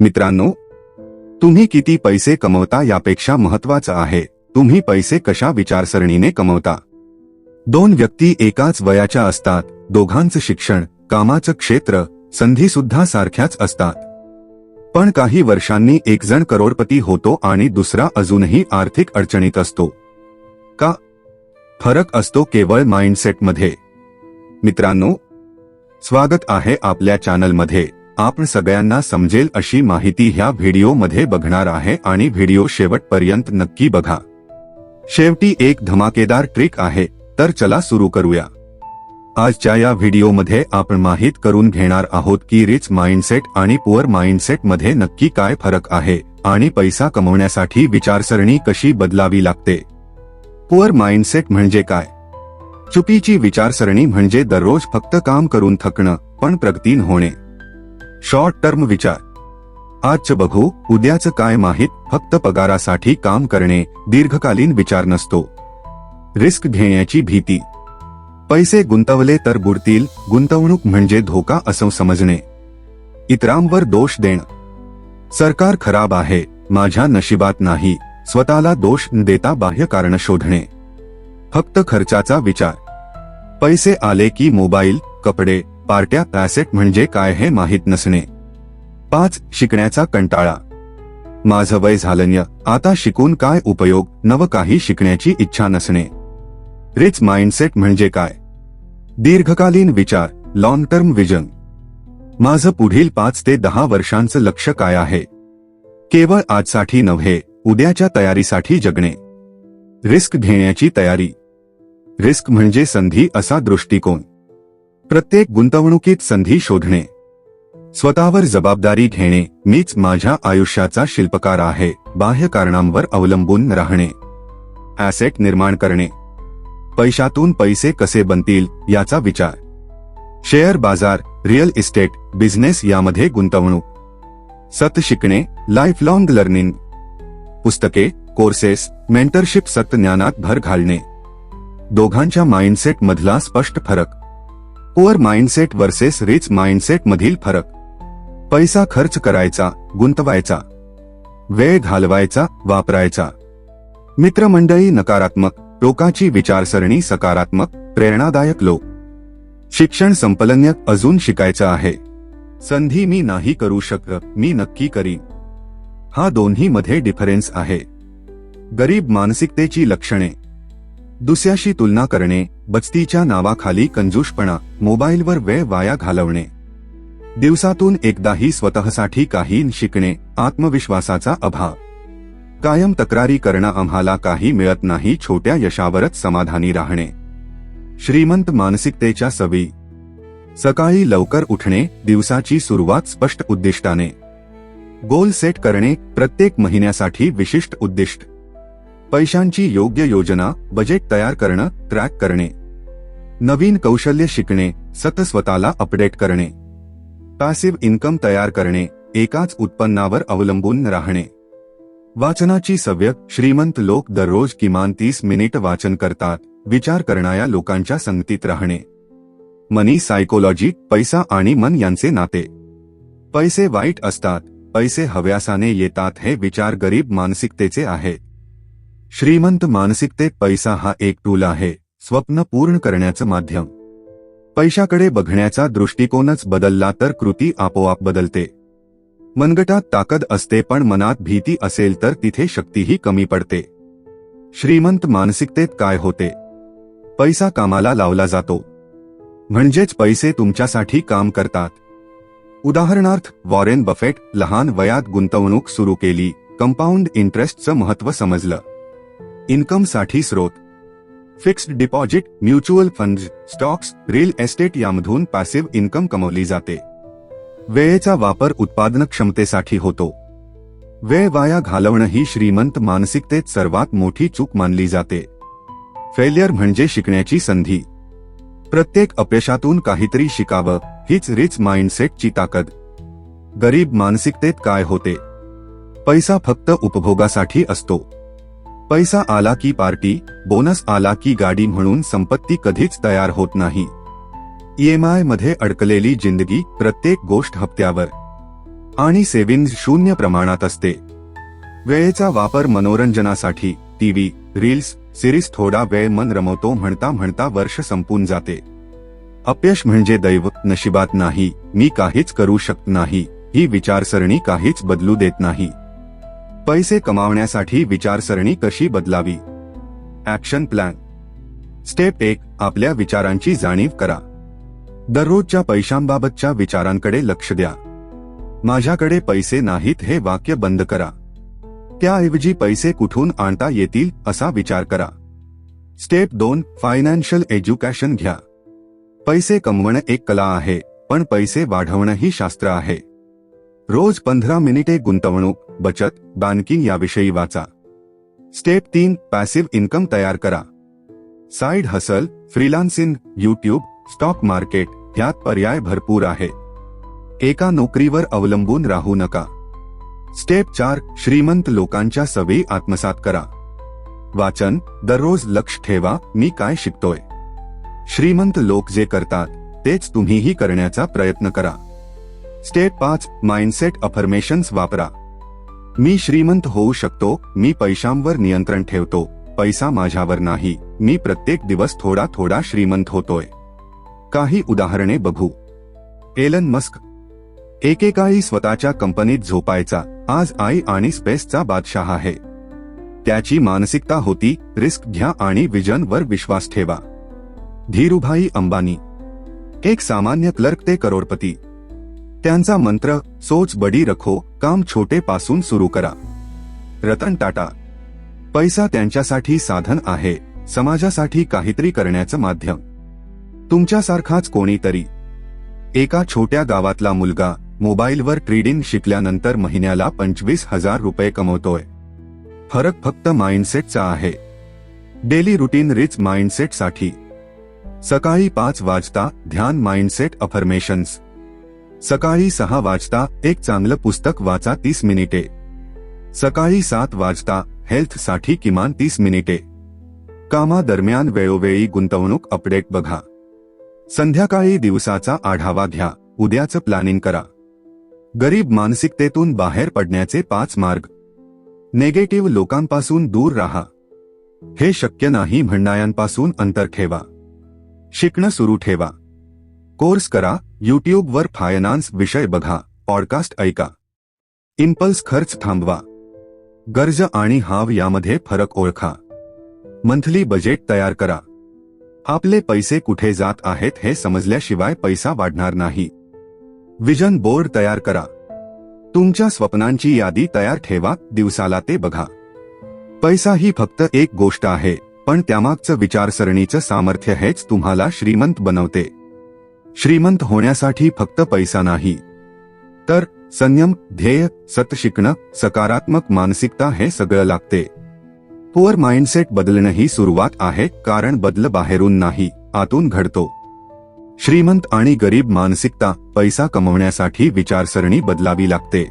मित्रांनो तुम्ही किती पैसे कमवता यापेक्षा महत्वाचं आहे. तुम्ही पैसे कशा विचारसरणीने कमवता? दोन व्यक्ती एकाच वयाच्या असतात. दोघांचं शिक्षण कामाचं क्षेत्र संधी सुद्धा सारख्याच असतात. पण काही वर्षांनी एकजण करोडपती होतो आणि दुसरा अजूनही आर्थिक अडचणीत असतो. का? फरक असतो केवळ माइंडसेटमध्ये. मित्रांनो स्वागत आहे आपल्या चॅनलमध्ये. आपण सगळ्यांना समजेल अशी माहिती ह्या व्हिडिओमध्ये बघणार आहे आणि व्हिडिओ शेवटपर्यंत नक्की बघा. शेवटी एक धमाकेदार ट्रिक आहे तर चला सुरू करूया. आजच्या या व्हिडिओमध्ये आपण माहीत करून घेणार आहोत की रिच माइंडसेट आणि पुअर माइंडसेटमध्ये नक्की काय फरक आहे आणि पैसा कमवण्यासाठी विचारसरणी कशी बदलावी लागते. पुअर माइंडसेट म्हणजे काय? चुकीची विचारसरणी म्हणजे दररोज फक्त काम करून थकणं पण प्रगतीन होणे. शॉर्ट टर्म विचार. आजचं बघू उद्याचं काय माहीत फक्त पगारासाठी काम करणे दीर्घकालीन विचार नसतो. रिस्क घेण्याची भीती. पैसे गुंतवले तर बुडतील गुंतवणूक म्हणजे धोका असं समजणे. इतरांवर दोष देणं. सरकार खराब आहे माझ्या नशिबात नाही स्वतःला दोष न देता बाह्य कारण शोधणे. फक्त खर्चाचा विचार. पैसे आले की मोबाईल कपडे पार्ट्या ॲसेट म्हणजे काय हे माहीत नसणे. पाच शिकण्याचा कंटाळा. माझं वय झालन्य आता शिकून काय उपयोग नव काही शिकण्याची इच्छा नसणे. रिच माइंडसेट म्हणजे काय? दीर्घकालीन विचार लॉंग टर्म विजन माझं पुढील पाच ते दहा वर्षांचं लक्ष काय आहे? केवळ आजसाठी नव्हे उद्याच्या तयारीसाठी जगणे. रिस्क घेण्याची तयारी. रिस्क म्हणजे संधी असा दृष्टिकोन. प्रत्येक गुंतवणुकीत संधी शोधणे. स्वतःवर जबाबदारी घेणे मीच माझ्या आयुष्याचा शिल्पकार आहे बाह्य कारणांवर अवलंबून राहणे. ॲसेट निर्माण करणे. पैशातून पैसे कसे बनतील याचा विचार. शेअर बाजार रिअल इस्टेट बिझनेस यामध्ये गुंतवणूक. सत शिकणे लाईफ लॉंग लर्निंग पुस्तके कोर्सेस मेंटरशिप सत ज्ञानात भर घालणे. दोघांच्या माइंडसेट मधला स्पष्ट फरक. Poor mindset versus rich mindset मधील फरक. पैसा खर्च करायचा गुंतवायचा. वेळ घालवायचा वापरायचा. मित्रमंडळी नकारात्मक टोकाची विचारसरणी सकारात्मक प्रेरणादायक लोक. शिक्षण संपलन्य अजून शिकायचं आहे. संधी मी नाही करू शकत मी नक्की करीन. हा दोन्ही मध्ये डिफरन्स आहे. गरीब मानसिकतेची लक्षणे. दुसऱ्याशी तुलना करणे बचतीच्या नावाखाली कंजूषपणा मोबाईलवर वेळ वाया घालवणे. दिवसातून एकदाही स्वतःसाठी काही शिकणे आत्मविश्वासाचा अभाव. कायम तक्रारी करणं आम्हाला काही मिळत नाही छोट्या यशावरच समाधानी राहणे. श्रीमंत मानसिकतेच्या सवयी. सकाळी लवकर उठणे दिवसाची सुरुवात स्पष्ट उद्दिष्टाने. गोल सेट करणे प्रत्येक महिन्यासाठी विशिष्ट उद्दिष्ट. पैशांची योग्य योजना बजेट तयार करणं ट्रॅक करणे. नवीन कौशल्य शिकणे सतत स्वतःला अपडेट करणे. पॅसिव्ह इन्कम तयार करणे एकाच उत्पन्नावर अवलंबून राहणे. वाचनाची सवय श्रीमंत लोक दररोज किमान तीस मिनिट वाचन करतात विचार करणाऱ्या लोकांच्या संगतीत राहणे. मनी सायकोलॉजी पैसा आणि मन यांचे नाते. पैसे वाईट असतात पैसे हव्यासाने येतात हे विचार गरीब मानसिकतेचे आहेत. श्रीमंत मानसिकतेत पैसा हा एक टूल आहे स्वप्न पूर्ण करण्याचं माध्यम. पैशाकडे बघण्याचा दृष्टिकोनच बदलला तर कृती आपोआप बदलते. मनगटात ताकद असते पण मनात भीती असेल तर तिथे शक्तीही कमी पडते. श्रीमंत मानसिकतेत काय होते? पैसा कामाला लावला जातो. म्हणजेच पैसे तुमच्यासाठी काम करतात. उदाहरणार्थ वॉरेन बफेट लहान वयात गुंतवणूक सुरू केली कंपाऊंड इंटरेस्टचं महत्त्व समजलं. इन्कमसाठी स्रोत. Fixed deposit mutual fund stocks real estate यामधून पॅसिव्ह इन्कम कमवली जाते. वेळेचा वापर उत्पादन क्षमतेसाठी होतो. वेळ वाया घालवणं ही श्रीमंत मानसिकतेत सर्वात मोठी चूक मानली जाते. फेलियर म्हणजे शिकण्याची संधी. प्रत्येक अपयशातून काहीतरी शिकावं हीच रिच माइंडसेटची ताकद. गरीब मानसिकतेत काय होते? पैसा फक्त उपभोगासाठी असतो. पैसा आला की पार्टी बोनस आला की गाडी म्हणून संपत्ती कधीच तयार होत नाही. ईएमआयमध्ये अडकलेली जिंदगी प्रत्येक गोष्ट हप्त्यावर. आणि सेव्हिंग्ज शून्य प्रमाणात असते. वेळेचा वापर मनोरंजनासाठी टीव्ही रील्स सिरीज थोडा वेळ मन रमवतो म्हणता म्हणता वर्ष संपून जाते. अपयश म्हणजे दैव नशिबात नाही मी काहीच करू शकत नाही ही विचारसरणी काहीच बदलू देत नाही. पैसे कमावण्यासाठी विचारसरणी कशी बदलावी? ऍक्शन प्लॅन स्टेप एक आपल्या विचारांची जाणीव करा. दररोजच्या पैशांबाबतच्या विचारांकडे लक्ष द्या. माझ्याकडे पैसे नाहीत हे वाक्य बंद करा. त्याऐवजी पैसे कुठून आणता येतील असा विचार करा. स्टेप दोन फायनान्शियल एज्युकेशन घ्या. पैसे कमवणं एक कला आहे पण पैसे वाढवणं ही शास्त्र आहे. रोज पंधरा मिनिटे गुंतवणूक. बचत बँकिंग याविषयी वाचा. स्टेप तीन पॅसिव्ह इन्कम तयार करा. Side hustle freelancing YouTube stock market ह्यात पर्याय भरपूर आहे. एका नोकरीवर अवलंबून राहू नका. स्टेप चार श्रीमंत लोकांच्या सवयी आत्मसात करा. वाचन दररोज लक्ष ठेवा मी काय शिकतोय. श्रीमंत लोक जे करतात तेच तुम्हीही करण्याचा प्रयत्न करा. स्टेप पाच माइंडसेट अफर्मेशन्स वापरा. मी श्रीमंत होऊ शकतो मी पैशांवर नियंत्रण ठेवतो पैसा माझ्यावर नाही मी प्रत्येक दिवस थोडा थोडा श्रीमंत होतोय. काही उदाहरणे बघू. Elon Musk. एकेकाळी स्वतःच्या कंपनीत झोपायचा आज आई आणि स्पेसचा बादशाह आहे. त्याची मानसिकता होती रिस्क घ्या आणि विजनवर विश्वास ठेवा. धीरुभाई अंबानी. एक सामान्य क्लर्क ते करोडपती. त्यांचा मंत्र सोच बडी रखो काम छोटे पासून सुरू करा. रतन टाटा. पैसा त्यांच्यासाठी साधन आहे समाजासाठी काहीतरी करण्याचं माध्यम. तुमच्यासारखाच कोणीतरी. एका छोट्या गावातला मुलगा मोबाईलवर ट्रेडिंग शिकल्यानंतर महिन्याला पंचवीस हजार रुपये कमवतोय. फरक फक्त माइंडसेटचा आहे. डेली रुटीन रिच माइंडसेटसाठी. सकाळी पाच वाजता ध्यान माइंडसेट अफर्मेशन्स. सकाळी सहा वाजता एक चांगलं पुस्तक वाचा तीस मिनिटे. सकाळी सात वाजता हेल्थसाठी किमान तीस मिनिटे. कामादरम्यान वेळोवेळी गुंतवणूक अपडेट बघा. संध्याकाळी दिवसाचा आढावा घ्या उद्याचं प्लॅनिंग करा. गरीब मानसिकतेतून बाहेर पडण्याचे पाच मार्ग. नेगेटिव्ह लोकांपासून दूर राहा. हे शक्य नाही म्हणणाऱ्यांपासून अंतर ठेवा. शिकणं सुरू ठेवा. कोर्स करा यूट्यूबवर फायनान्स विषय बघा पॉडकास्ट ऐका. इम्पल्स खर्च थांबवा. गरज आणि हाव यामध्ये फरक ओळखा. मंथली बजेट तयार करा. आपले पैसे कुठे जात आहेत हे समजल्याशिवाय पैसा वाढणार नाही. विजन बोर्ड तयार करा. तुमच्या स्वप्नांची यादी तयार ठेवा दिवसाला ते बघा. पैसा ही फक्त एक गोष्ट आहे पण त्यामागचं विचारसरणीचं सामर्थ्य हेच तुम्हाला श्रीमंत बनवते. श्रीमंत होण्यासाठी फक्त पैसा नाही. तर संयम ध्येय सत शिकणं सकारात्मक मानसिकता हे सगळं लागते. पुअर माइंडसेट बदलणं ही सुरुवात आहे कारण बदल बाहेरून नाही आतून घडतो. श्रीमंत आणि गरीब मानसिकता पैसा कमवण्यासाठी विचारसरणी बदलावी लागते.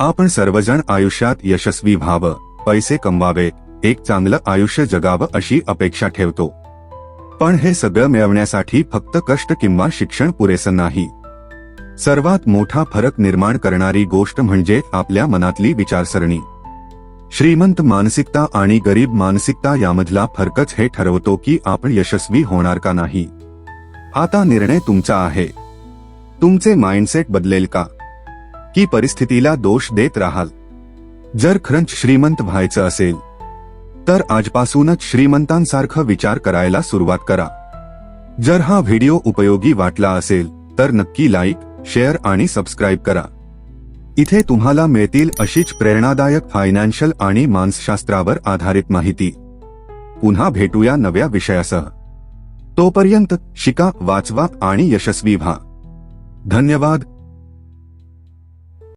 आपण सर्वजण आयुष्यात यशस्वी व्हावं पैसे कमवावे एक चांगलं आयुष्य जगावं अशी अपेक्षा ठेवतो. पण हे सगळं मिळवण्यासाठी फक्त कष्ट किंवा शिक्षण पुरेसं नाही. सर्वात मोठा फरक निर्माण करणारी गोष्ट म्हणजे आपल्या मनातली विचारसरणी. श्रीमंत मानसिकता आणि गरीब मानसिकता यामधला फरकच हे ठरवतो की आपण यशस्वी होणार का नाही. आता निर्णय तुमचा आहे. तुमचे माइंडसेट बदलेल का? की परिस्थितीला दोष देत राहाल? जर खरंच श्रीमंत व्हायचं असेल तर आजपासूनच श्रीमंतांसारखं विचार करायला सुरुवात करा. जर हा व्हिडिओ उपयोगी वाटला असेल तर नक्की लाईक शेअर आणि सबस्क्राईब करा. इथे तुम्हाला मिळतील अशीच प्रेरणादायक फायनान्शियल आणि मानसशास्त्रावर आधारित माहिती. पुन्हा भेटूया नव्या विषयासह. तोपर्यंत शिका वाचवा आणि यशस्वी व्हा. धन्यवाद.